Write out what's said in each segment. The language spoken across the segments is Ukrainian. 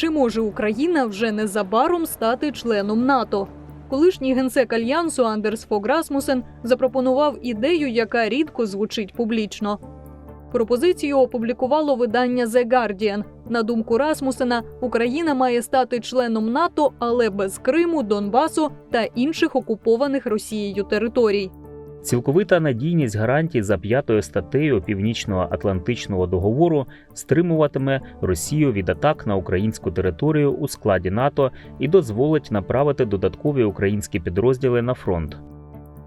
Чи може Україна вже незабаром стати членом НАТО? Колишній генсек альянсу Андерс Фог Расмусен запропонував ідею, яка рідко звучить публічно. Пропозицію опублікувало видання The Guardian. На думку Расмусена, Україна має стати членом НАТО, але без Криму, Донбасу та інших окупованих Росією територій. Цілковита надійність гарантій за п'ятою статтею Північно-Атлантичного договору стримуватиме Росію від атак на українську територію у складі НАТО і дозволить направити додаткові українські підрозділи на фронт.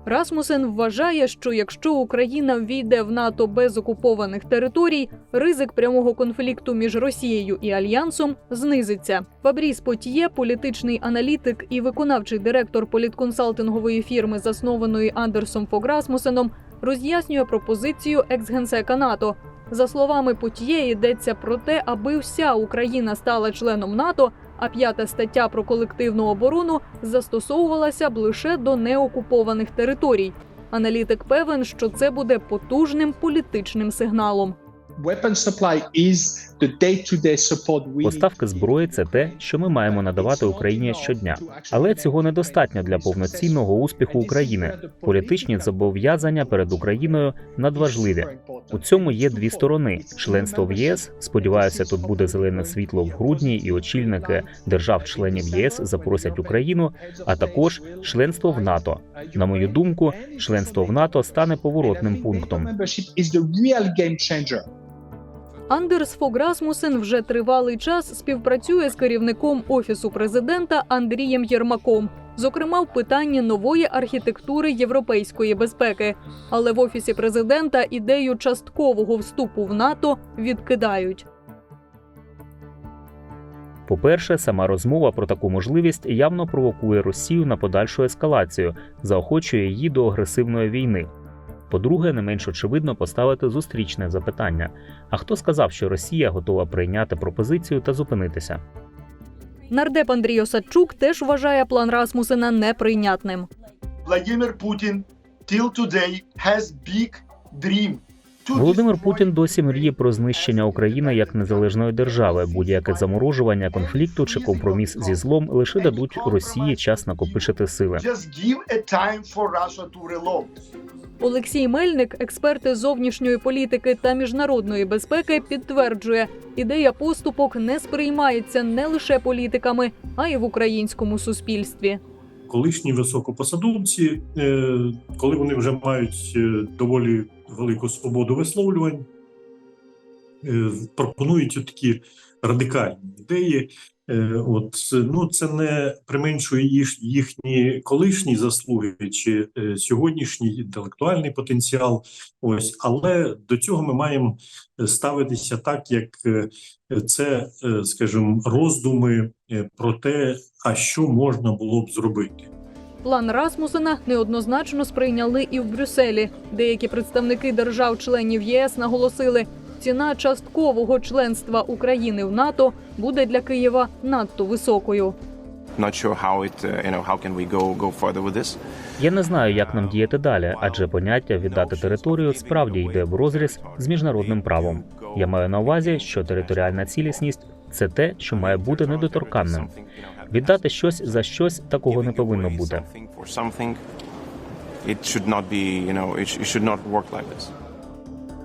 Расмусен вважає, що якщо Україна ввійде в НАТО без окупованих територій, ризик прямого конфлікту між Росією і Альянсом знизиться. Фабріс Потіє, політичний аналітик і виконавчий директор політконсалтингової фірми, заснованої Андерсом Фог Расмусеном, роз'яснює пропозицію екс-генсека НАТО. За словами Потіє, йдеться про те, аби вся Україна стала членом НАТО, а п'ята стаття про колективну оборону застосовувалася б лише до неокупованих територій. Аналітик певен, що це буде потужним політичним сигналом. Поставки зброї це те, що ми маємо надавати Україні щодня. Але цього недостатньо для повноцінного успіху України. Політичні зобов'язання перед Україною надважливі. У цьому є дві сторони: членство в ЄС. Сподіваюся, тут буде зелене світло в грудні, і очільники держав-членів ЄС запросять Україну, а також членство в НАТО. На мою думку, членство в НАТО стане поворотним пунктом. Андерс Фог Расмусен вже тривалий час співпрацює з керівником офісу президента Андрієм Єрмаком, зокрема в питанні нової архітектури європейської безпеки. Але в офісі президента ідею часткового вступу в НАТО відкидають. По-перше, сама розмова про таку можливість явно провокує Росію на подальшу ескалацію, заохочує її до агресивної війни. По-друге, не менш очевидно поставити зустрічне запитання: а хто сказав, що Росія готова прийняти пропозицію та зупинитися? Нардеп Андрій Осадчук теж вважає план Расмусена неприйнятним. Vladimir Putin till today has big dream. Володимир Путін досі мріє про знищення України як незалежної держави. Будь-яке заморожування конфлікту чи компроміс зі злом лише дадуть Росії час накопичити сили. Олексій Мельник, експерт із зовнішньої політики та міжнародної безпеки, підтверджує, ідея поступок не сприймається не лише політиками, а й в українському суспільстві. колишні високопосадовці, е, коли вони вже мають е, доволі велику свободу висловлювань, е, пропонують такі радикальні ідеї. Е, От ну це не применшує їх, їхні колишні заслуги чи е, сьогоднішній інтелектуальний потенціал. Ось, але до цього ми маємо ставитися так, як е, це, е, скажімо, роздуми е, про те, а що можна було б зробити. План Расмусена неоднозначно сприйняли і в Брюсселі. Деякі представники держав-членів ЄС наголосили, ціна часткового членства України в НАТО буде для Києва надто високою. uh, Я не знаю, як нам діяти далі, адже поняття віддати територію справді йде в розріз з міжнародним правом. Я маю на увазі, що територіальна цілісність це те, що має бути недоторканним. Віддати щось за щось такого не повинно бути. It should not be you know it should not work like this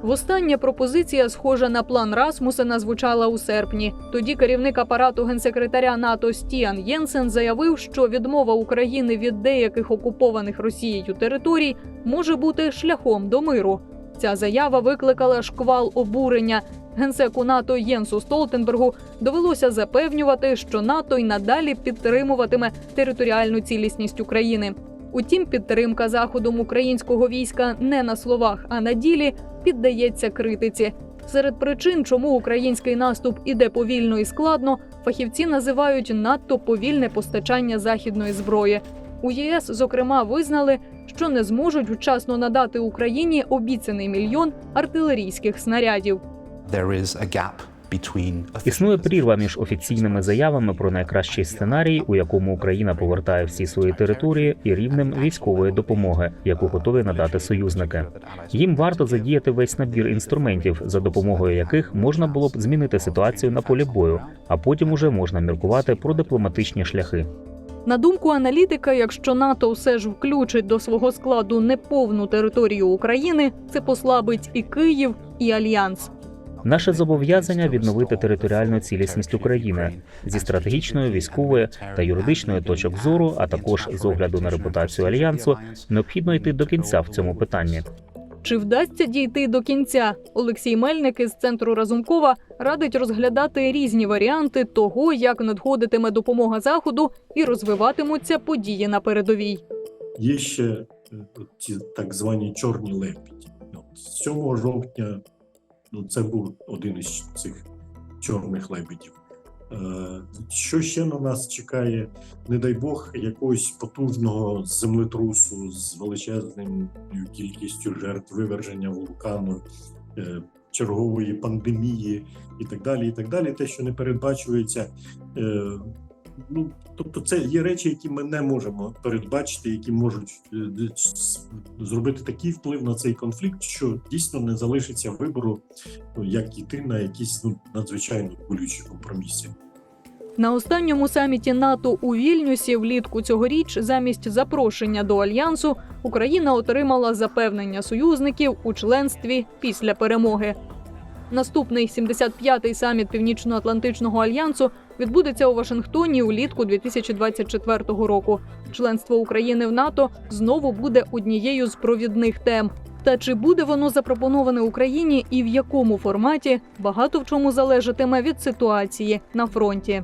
Востаннє пропозиція, схожа на план Расмусена, звучала у серпні. Тоді керівник апарату генсекретаря НАТО Стіан Єнсен заявив, що відмова України від деяких окупованих Росією територій може бути шляхом до миру. Ця заява викликала шквал обурення. Генсеку НАТО Єнсу Столтенбергу довелося запевнювати, що НАТО й надалі підтримуватиме територіальну цілісність України. Утім, підтримка заходом українського війська не на словах, а на ділі піддається критиці. Серед причин, чому український наступ іде повільно і складно, фахівці називають надто повільне постачання західної зброї. У ЄС, зокрема, визнали, що не зможуть вчасно надати Україні обіцяний мільйон артилерійських снарядів. there is a gap Існує прірва між офіційними заявами про найкращий сценарій, у якому Україна повертає всі свої території, і рівнем військової допомоги, яку готові надати союзники. Їм варто задіяти весь набір інструментів, за допомогою яких можна було б змінити ситуацію на полі бою, а потім уже можна міркувати про дипломатичні шляхи. На думку аналітика, якщо НАТО все ж включить до свого складу неповну територію України, це послабить і Київ, і альянс. Наше зобов'язання відновити територіальну цілісність України зі стратегічної, військової та юридичної точок зору, а також з огляду на репутацію альянсу, необхідно йти до кінця в цьому питанні. Чи вдасться дійти до кінця? Олексій Мельник із центру Разумкова радить розглядати різні варіанти того, як надходитиме допомога заходу і розвиватимуться події на передовій. Є ще е, ті так звані чорні лебіді. От 7 жовтня ну, це був один із цих чорних лебідів. Е, Що ще на нас чекає? Не дай Бог, якогось потужного землетрусу з величезною кількістю жертв виверження вулкану, е, чергової пандемії і так далі. І так далі. Те, що не передбачується. Ну, тобто, це є речі, які ми не можемо передбачити, які можуть е, зробити такий вплив на цей конфлікт, що дійсно не залишиться вибору, ну, як іти на якісь ну, надзвичайно болючі компроміси. На останньому саміті НАТО у Вільнюсі влітку цьогоріч замість запрошення до альянсу Україна отримала запевнення союзників у членстві після перемоги. Наступний 75-й саміт Північно-Атлантичного альянсу відбудеться у Вашингтоні улітку 2024 року. Членство України в НАТО знову буде однією з провідних тем. Та чи буде воно запропоноване Україні і в якому форматі багато в чому залежатиме від ситуації на фронті.